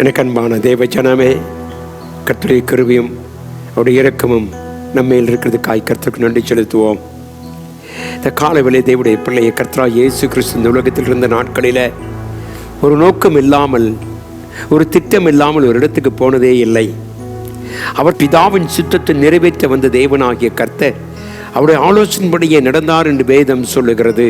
எனக்கு அன்பான தேவ ஜனமே கர்த்தருடைய கருவியும் அவருடைய இறக்கமும் நம்மையில் இருக்கிறது கர்த்தருக்கு நன்றி செலுத்துவோம். இந்த காலவேளை தேவடைய பிள்ளையை கர்த்தரா இயேசு கிறிஸ்து இந்த உலகத்தில் இருந்த நாட்களில் ஒரு நோக்கம் இல்லாமல் ஒரு திட்டம் இல்லாமல் ஒரு இடத்துக்கு போனதே இல்லை. அவர் பிதாவின் சித்தத்தை நிறைவேற்ற வந்த தேவனாகிய கர்த்தர் அவருடைய ஆலோசனைப்படியே நடந்தார் என்று வேதம் சொல்லுகிறது.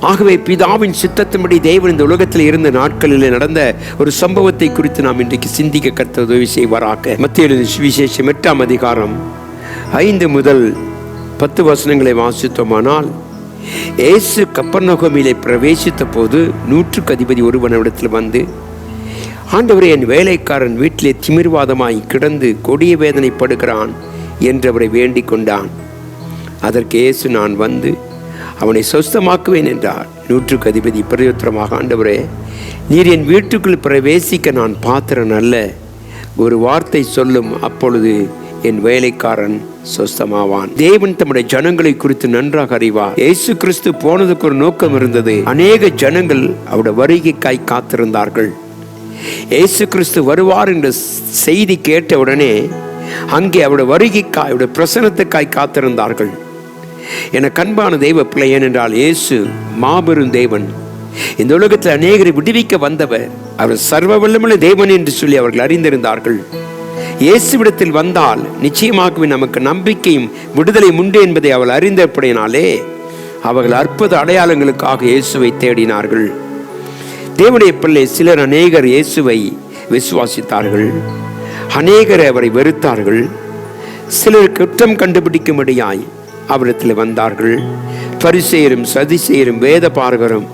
ஆகவே பிதாவின் சித்தத்தின்படி தேவன் இந்த உலகத்தில் இருந்த நாட்களில் நடந்த ஒரு சம்பவத்தை குறித்து நாம் இன்றைக்கு சிந்திக்க கத்த உதவி செய்வாராக. மத்திய எழுதிய சுவிசேஷம் எட்டாம் அதிகாரம் ஐந்து முதல் பத்து வசனங்களை வாசித்தோமானால் இயேசு கப்பர்நகமிலே பிரவேசித்த போது நூற்றுக்கு அதிபதி ஒருவனிடத்தில் வந்து ஆண்டவர் என் வேலைக்காரன் வீட்டிலே திமிர்வாதமாய் கிடந்து கொடிய வேதனைப்படுகிறான் என்றவரை வேண்டிக் கொண்டான். அதற்கு இயேசு நான் வந்து அவனை சொஸ்தமாக்குவேன் என்றார். நூற்றுக்கு அதிபதி பிரயோத்திரமாக ஆண்டவரே நீர் என் வீட்டுக்குள் பிரவேசிக்க நான் பாத்திரன் அல்ல. ஒரு வார்த்தை சொல்லும் அப்பொழுது என் வேலைக்காரன் சொஸ்தமாவான். தேவன் தம்முடைய ஜனங்களை குறித்து நன்றாக அறிவார். இயேசு கிறிஸ்து போனதுக்கு ஒரு நோக்கம் இருந்தது. அநேக ஜனங்கள் அவருடைய வருகைக்காய் காத்திருந்தார்கள். இயேசு கிறிஸ்து வருவார் என்ற செய்தி கேட்ட உடனே அங்கே அவருடைய வருகைக்காய் அவருடைய பிரசனத்துக்காய் காத்திருந்தார்கள். என கண்பான தெய்வ பிள்ளை ஏனென்றால் இயேசு மாபெரும் தேவன். இந்த உலகத்தில் அநேகரை விடுவிக்க வந்தவர் அவர் சர்வ வல்லமுள்ள தேவன் என்று சொல்லி அவர்கள் அறிந்திருந்தார்கள். இயேசுவிடத்தில் வந்தால் நிச்சயமாகவே நமக்கு நம்பிக்கையும் விடுதலை உண்டு என்பதை அவள் அறிந்தபடியினாலே அவர்கள் அற்புத அடையாளங்களுக்காக இயேசுவை தேடினார்கள். தேவனுடைய பிள்ளை சிலர் அநேகர் இயேசுவை விசுவாசித்தார்கள். அநேகர் அவரை வெறுத்தார்கள். சிலர் குற்றம் கண்டுபிடிக்கும்படியாய் அவரிடத்தில் வந்தார்கள். பரிசெயரும் சதிசெயரும் வேத பார்கரும்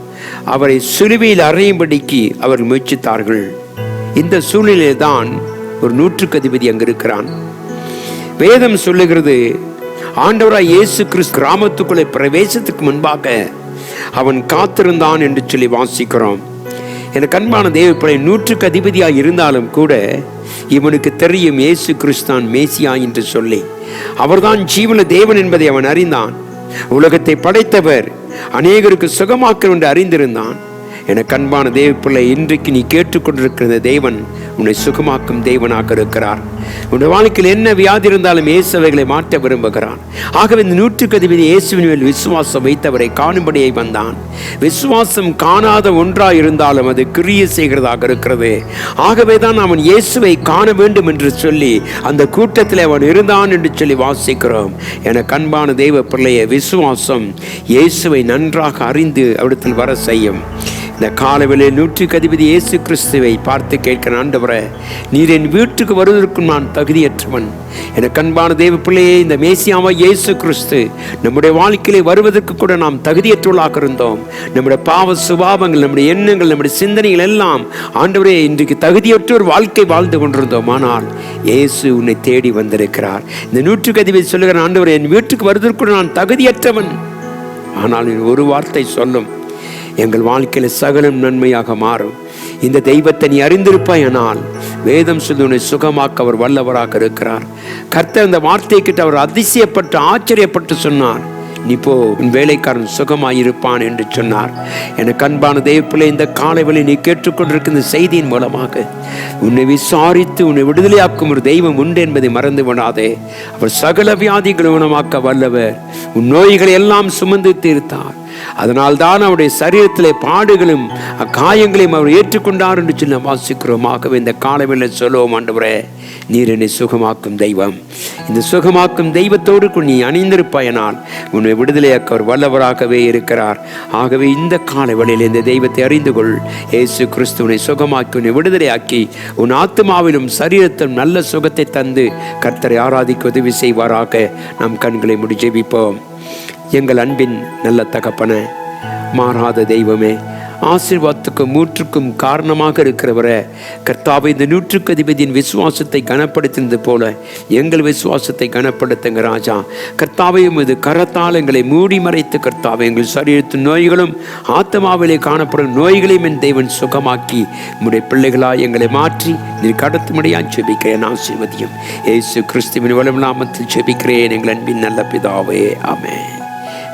அவரை சிலுவையில் அறையும்படிக்கு அவர் முயற்சித்தார்கள். இந்த சூழ்நிலையில்தான் தான் ஒரு நூற்றுக்கு அதிபதி அங்கு இருக்கிறான் வேதம் சொல்லுகிறது ஆண்டவராய் இயேசு கிறிஸ்து கிராமத்துக்குள்ளே பிரவேசத்துக்கு முன்பாக அவன் காத்திருந்தான் என்று சொல்லி வாசிக்கிறோம். எனக்கு அன்பான தேவப்படை நூற்றுக்கு அதிபதியாக இருந்தாலும் கூட இவனுக்கு தெரியும் இயேசு கிறிஸ்தான் மேசியா என்று சொல்லி. அவர்தான் ஜீவன தேவன் என்பதை அவன் அறிந்தான். உலகத்தை படைத்தவர் அநேகருக்கு சுகமாக்க என்று அறிந்திருந்தான். எனக்கு அன்பான தேவ பிள்ளை இன்றைக்கு நீ கேட்டுக்கொண்டிருக்கிற தேவன் உன்னை சுகமாக்கும் தேவனாக இருக்கிறார். உன்னுடைய வாழ்க்கையில் என்ன வியாதி இருந்தாலும் இயேசுவைகளை மாற்ற விரும்புகிறான். ஆகவே இந்த நூற்றுக்கு அதிபதி இயேசுவின் மேல் விசுவாசம் வைத்தவரை காணும்படியை வந்தான். விசுவாசம் காணாத ஒன்றாக இருந்தாலும் அது கிரிய செய்கிறதாக இருக்கிறது. ஆகவே தான் அவன் இயேசுவை காண வேண்டும் என்று சொல்லி அந்த கூட்டத்தில் அவன் இருந்தான் என்று சொல்லி வாசிக்கிறோம். என கண்பான தெய்வ பிள்ளைய விசுவாசம் இயேசுவை நன்றாக அறிந்து அவரிடத்தில் வர செய்யும். இந்த காலவிலே நூற்றுக்கு அதிபதி இயேசு கிறிஸ்துவை பார்த்து கேட்கிற ஆண்டவரை நீர் என் வீட்டுக்கு வருவதற்கும் நான் தகுதியற்றவன். என கண்பான தேவ பிள்ளையே இந்த மேசியாவை இயேசு கிறிஸ்து நம்முடைய வாழ்க்கையிலே வருவதற்கு கூட நாம் தகுதியற்றவர்களாக இருந்தோம். நம்முடைய பாவ சுபாவங்கள் நம்முடைய எண்ணங்கள் நம்முடைய சிந்தனைகள் எல்லாம் ஆண்டவரே இன்றைக்கு தகுதியற்ற ஒரு வாழ்க்கை வாழ்ந்து கொண்டிருந்தோம். ஆனால் இயேசு உன்னை தேடி வந்திருக்கிறார். இந்த நூற்றுக்கு அதிபதி சொல்லுகிற ஆண்டவரே என் வீட்டுக்கு வருவதற்கு நான் தகுதியற்றவன். ஆனால் ஒரு வார்த்தை சொல்லும். எங்கள் வாழ்க்கையில் சகலம் நன்மையாக மாறும். இந்த தெய்வத்தை நீ அறிந்திருப்பாயானால் வேதம் சொல்லுவனை உன்னை சுகமாக்க அவர் வல்லவராக இருக்கிறார். கர்த்தர் இந்த வார்த்தை கிட்ட அவர் அதிசயப்பட்டு ஆச்சரியப்பட்டு சொன்னார் நீ போ உன் வேலைக்காரன் சுகமாயிருப்பான் என்று சொன்னார். எனக்கு அன்பான தெய்வப்பிள்ளை இந்த காலைவெளி நீ கேட்டுக்கொண்டிருக்கிற இந்த செய்தியின் மூலமாக உன்னை விசாரித்து உன்னை விடுதலையாக்கும் ஒரு தெய்வம் உண்டு என்பதை மறந்து விடாதே. அவர் சகல வியாதிகளை குணமாக்க வல்லவர். உன் நோய்களை எல்லாம் சுமந்து தீர்த்தார். அதனால்தான் அவருடைய சரீரத்திலே பாடுகளும் காயங்களையும் அவர் ஏற்றுக்கொண்டார் என்று சொல்லி நாம் வாசிக்கிறோம். ஆகவே இந்த காலவில் சொல்லுவோம் ஆண்டவரே நீர் என்னை சுகமாக்கும் தெய்வம். இந்த சுகமாக்கும் தெய்வத்தோடு நீ அணிந்திருப்பாயனால் உன்னை விடுதலையாக்க அவர் வல்லவராகவே இருக்கிறார். ஆகவே இந்த காலவெளியில் இந்த தெய்வத்தை அறிந்து கொள். இயேசு கிறிஸ்துவனை சுகமாக்கி உன்னை விடுதலையாக்கி உன் ஆத்மாவிலும் சரீரத்திலும் நல்ல சுகத்தை தந்து கர்த்தரை ஆராதிக்க உதவி செய்வாராக. நம் கண்களை முடி ஜெபிப்போம். எங்கள் அன்பின் நல்ல தகப்பன மாறாத தெய்வமே ஆசீர்வாதத்துக்கும் மூற்றுக்கும் காரணமாக இருக்கிறவரை கர்த்தாவை இந்த நூற்றுக்கு அதிபதியின் விசுவாசத்தை கனப்படுத்தினது போல எங்கள் விசுவாசத்தை கனப்படுத்துங்க ராஜா. கர்த்தாவையும் இது கரத்தால் எங்களை மூடி மறைத்து கர்த்தாவை எங்கள் சரீரத்து நோய்களும் ஆத்மாவிலே காணப்படும் நோய்களையும் என் தெய்வன் சுகமாக்கி உடைய பிள்ளைகளாய் எங்களை மாற்றி நீ கடத்துமடியான் செபிக்கிறேன் ஆசீர்வதியும். ஏசு கிறிஸ்துவின் வளம் நாமத்தில் செபிக்கிறேன் எங்கள் அன்பின் நல்ல பிதாவே ஆமே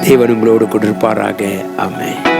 தேவன் உங்களோடு கொண்டிருப்பாராக. ஆமென்.